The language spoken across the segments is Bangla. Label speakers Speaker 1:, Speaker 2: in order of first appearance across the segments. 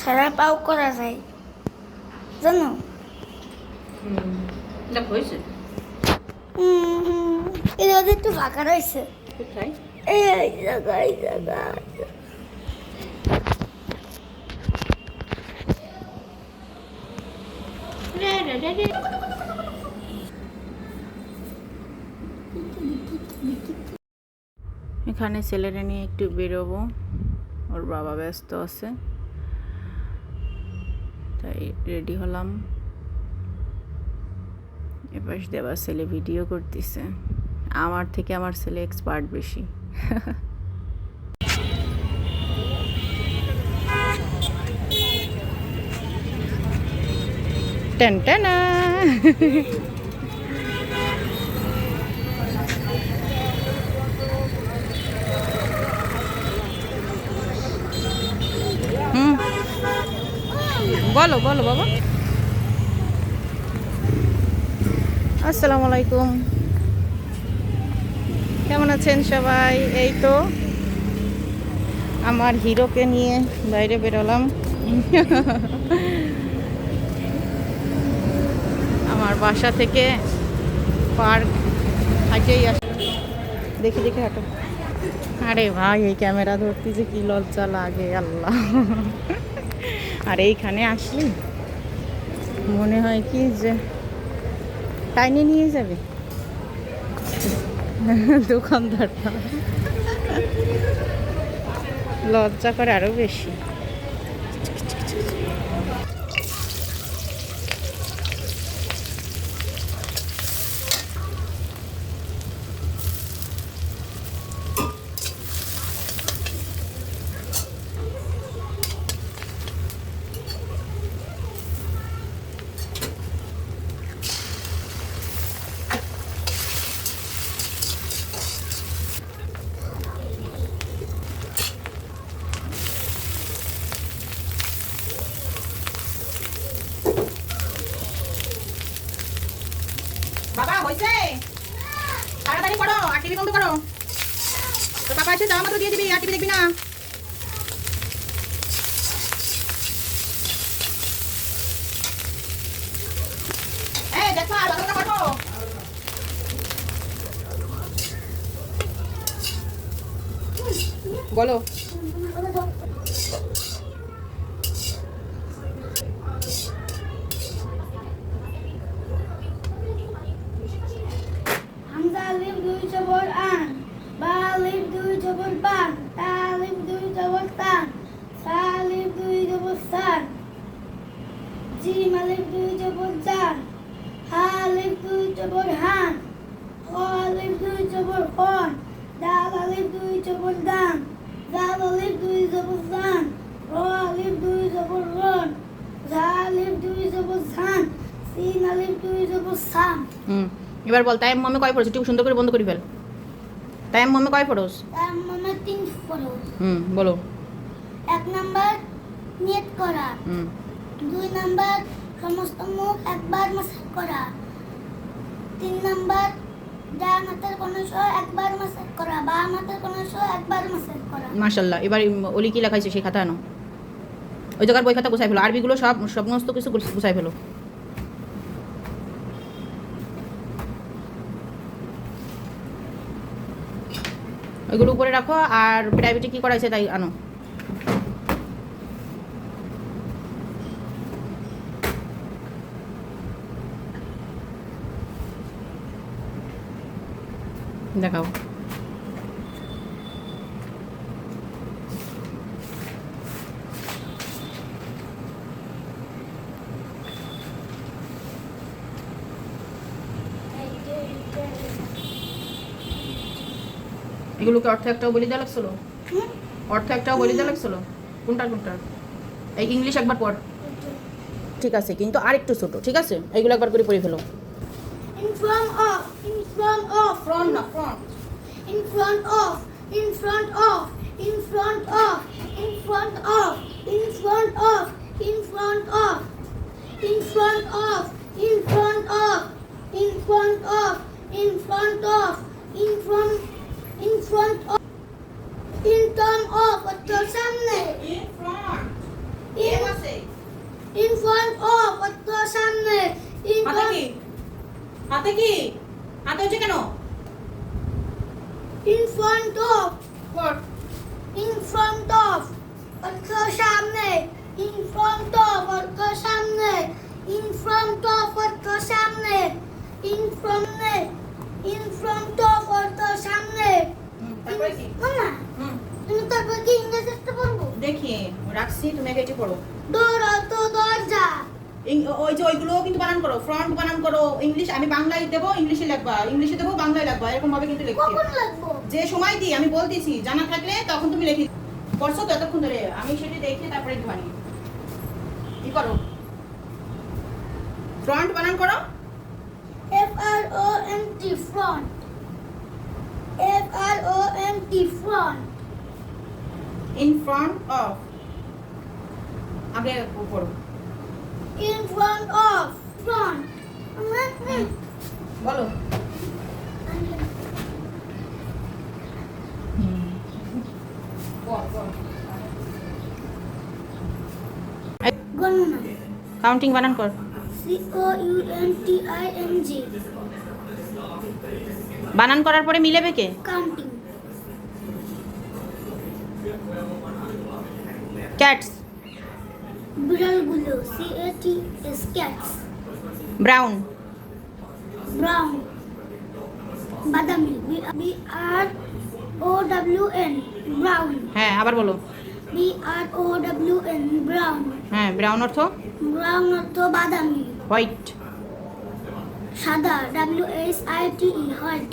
Speaker 1: সারা পাও করা যায়। জানো?
Speaker 2: এটা
Speaker 1: একটু ফাঁকা রয়েছে এই জায়গা এই
Speaker 2: এখানে ছেলেরা নিয়ে একটু বেরোবো। ওর বাবা ব্যস্ত আছে। তাই রেডি হলাম। এপাশ দিয়ে আবার ছেলে ভিডিও করতেছে। আমার থেকে আমার ছেলে এক্সপার্ট বেশি। টেন, টেনা। বলো বলো বাবা। আসসালামু আলাইকুম কেমন আছেন সবাই? এই তো আমার হিরোকে নিয়ে বাইরে বেরোলাম। আমার বাসা থেকে পার্ক হাঁটেই আস দেখি দেখি হাঁটো। আরে ভাই, এই ক্যামেরা ধরতে যে কি লজ্জা লাগে, আল্লাহ। আর এইখানে আসলি মনে হয় কি যে টাইনে নিয়ে যাবে। দোকানদারটা। লজ্জা করে আরও বেশি।
Speaker 3: তো পাপা এসে যাওয়া মাত্র দিয়ে দিবি আর টিভি দেখবি না। বলো।
Speaker 1: সান জিম আলিফ দুই জবর জান হা আলিফ দুই জবর হান খ আলিফ দুই জবর খন দাল আলিফ দুই জবর দান জাল আলিফ দুই জবর জান র আলিফ দুই জবর রন ঝা আলিফ দুই জবর ঝান সিন আলিফ দুই জবর সান
Speaker 2: হুম এবার বল তাই মামে কয় পড়েছে? একটু সুন্দর করে বন্ধ করি ফেল। তাই মামে কয় পড়োস?
Speaker 1: তার মানে তিন ফরজ
Speaker 2: হুম বলো।
Speaker 1: এক নাম্বার নিয়ত করা।
Speaker 2: হুম।
Speaker 1: দুই নাম্বার সমস্ত মুখ একবার মাসাজ করা। তিন নাম্বার ডান হাতের কোনো সহ একবার মাসাজ করা। বাম হাতের কোনো সহ একবার মাসাজ করা।
Speaker 2: মার্শাল্লাহ এবার অলি কি লেখাইছে সেই খাতা আনো। ওই জায়গার বই খাতা গুছাই ফেলো। আরবিগুলো সব সমস্ত কিছু গুছ- গুছাই ফেলো। ওইগুলো উপরে রাখো আর প্রাইভেটে কি করাইছে তাই আনো। দেখাও এগুলোকে অর্থ একটাও বলে দেওয়া লাগছিল? অর্থ একটাও বলে দেওয়া লাগছিল? কোনটা কোনটা? এই ইংলিশ একবার পড়। ঠিক আছে কিন্তু আর একটু ছোট ঠিক আছে? এইগুলো একবার করে পড়ে ফেলো।
Speaker 1: In front of, in front of,
Speaker 2: front না front
Speaker 1: in front of, in front of, in front of, in front of, in front of, in front of, in front of, in front of, in front of, in front of, in front, in front of, in ইন্টন of অর্থ সামনে
Speaker 3: ইন ফ্রন্ট
Speaker 1: ইন
Speaker 3: আছে
Speaker 1: ইন ফ্রন্ট অফ অর্থ সামনে ইন
Speaker 3: হাতে কি হাতে কি? হাতে হচ্ছে কেন?
Speaker 1: In front of
Speaker 3: coat
Speaker 1: in front of অর্থ সামনে। ইন ফ্রন্ট অফ অর্থ সামনে। ইন ফ্রন্ট অফ অর্থ সামনে। ইন ফ্রন্টে ইন ফ্রন্ট অফ অর্থ সামনে।
Speaker 3: তারপরে কি?
Speaker 1: মামা তুমি তারপর কি ইংরেজি একটা পড়ব?
Speaker 3: দেখি রাখছি তুমি আগে এটি পড়ো
Speaker 1: অর্থ দরজা।
Speaker 3: ওই যে ওইগুলো কিন্তু বানান করো ফ্রন্ট বানান করো ইংলিশ আমি বাংলায় দেবো ইংলিশে লিখবা ইংলিশে দেবো বাংলায় লিখবা এরকম ভাবে কিন্তু লিখছি যে সময় দিই আমি বলতেছি জানা থাকলে তখন তুমি লিখি পড়ছো তো এতক্ষণ ধরে আমি সেটি দেখে তারপরে বানিয়ে কি করো? ফ্রন্ট বানান করো।
Speaker 1: F R O N T front F R O N T front
Speaker 3: in front of আগে পড়ো
Speaker 1: ইন ফ্রন্ট অফ ফ্রন্ট
Speaker 3: বলো
Speaker 2: কাউন্টিং বানান কর
Speaker 1: U N T I N G
Speaker 2: বানান করার পরে মিলেবে কে?
Speaker 1: Counting
Speaker 2: cats
Speaker 1: বিড়ালগুলো C A T S cats
Speaker 2: brown
Speaker 1: brown বাদামি B R O W N brown
Speaker 2: হ্যাঁ আবার বলো।
Speaker 1: B R O W N brown
Speaker 2: হ্যাঁ ব্রাউন অর্থ?
Speaker 1: ব্রাউন অর্থ বাদামি।
Speaker 2: হোয়াইট
Speaker 1: সাদা W S I T E white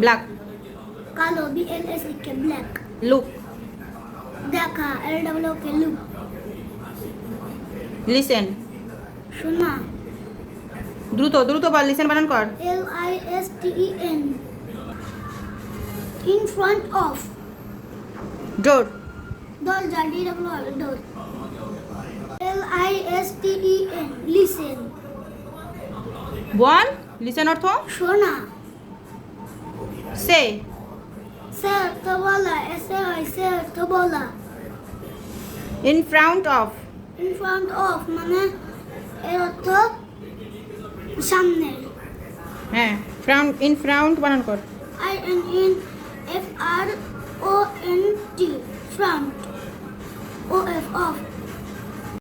Speaker 2: black
Speaker 1: কালো B L S E K black
Speaker 2: look
Speaker 1: দেখা L W K look
Speaker 2: listen
Speaker 1: শোনা
Speaker 2: দ্রুত দ্রুত বল লিসেন বানান কর।
Speaker 1: L I S T E N in front of
Speaker 2: door
Speaker 1: দরজা D W R door L I S T E N listen
Speaker 2: ball listen অর্থ?
Speaker 1: শোনা
Speaker 2: সে
Speaker 1: সে অর্থ বলা এসে হয় সে অর্থ বলা।
Speaker 2: In front of
Speaker 1: in front of মানে এর অর্থ সামনে।
Speaker 2: হ্যাঁ ফ্রন্ট ইন ফ্রন্ট বানান কর।
Speaker 1: I N in F R O N T front O F of